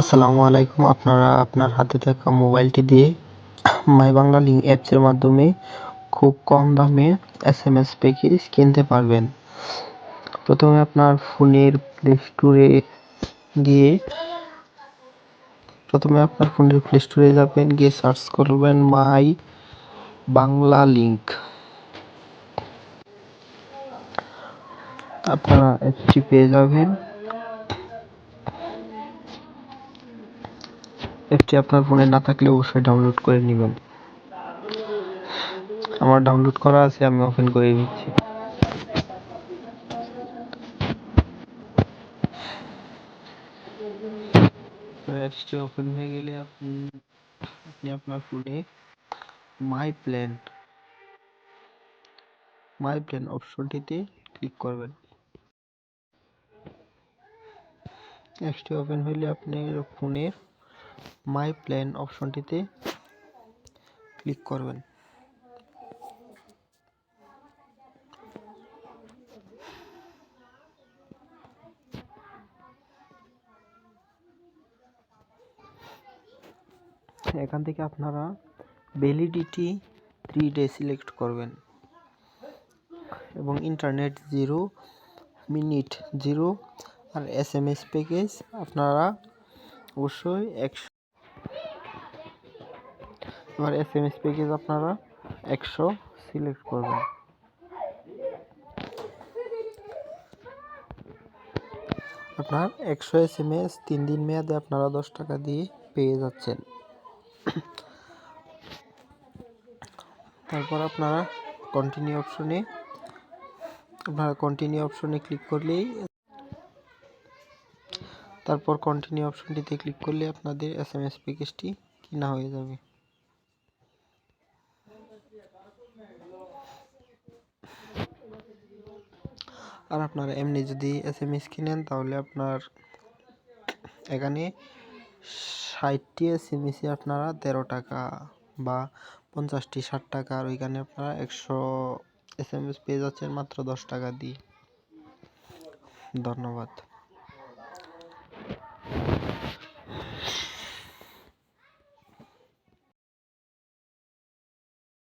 আসসালামু আলাইকুম। আপনারা আপনার হাতে থাকা মোবাইলটি দিয়ে মাই বাংলা লিঙ্ক অ্যাপসের মাধ্যমে খুব কম দামে এস এম এস প্যাকেজ কিনতে পারবেন। প্রথমে আপনার ফোনের প্লে স্টোরে গিয়ে প্রথমে আপনার ফোনের প্লে স্টোরে যাবেন, গিয়ে সার্চ করবেন মাই বাংলা লিঙ্ক। আপনারা অ্যাপটি পেয়ে যাবেন। অ্যাপটি আপনার ফোনে না থাকলে অবশ্যই ডাউনলোড করে নেবেন। আমার ডাউনলোড করা আছে, আমি ওপেন করে দিচ্ছি। অ্যাপসটি ওপেন হয়ে গেলে আপনি আপনি আপনার ফোনে মাই প্ল্যান মাই প্ল্যান অপশনটিতে ক্লিক করবেন। অ্যাপসটি ওপেন হলে আপনি ফোনের মাই প্ল্যান অপশনটিতে ক্লিক করবেন। এখান থেকে আপনারা ভ্যালিডিটি থ্রি ডে সিলেক্ট করবেন এবং ইন্টারনেট জিরো মিনিট জিরো আর এস এম এস প্যাকেজ আপনারা অবশ্যই একশো। এবার এস এম এস প্যাকেজ আপনারা একশো সিলেক্ট করবেন। আপনার একশো এস এম এস তিন দিন মেয়াদে আপনারা দশ টাকা দিয়ে পেয়ে যাচ্ছেন। তারপর আপনারা কন্টিনিউ অপশনে আপনারা কন্টিনিউ অপশনে ক্লিক করলেই তারপর কন্টিনিউ অপশনটিতে ক্লিক করলে আপনাদের এস এম এস প্যাকেজটি কিনা হয়ে যাবে। আর আপনারা এমনি যদি এস এম এস কিনেন, তাহলে আপনার এখানে ষাটটি এস এম এসে আপনারা তেরো টাকা বা পঞ্চাশটি ষাট টাকা, আর ওইখানে আপনারা একশো এস এম এস পেয়ে যাচ্ছেন মাত্র দশ টাকা দিয়ে। ধন্যবাদ।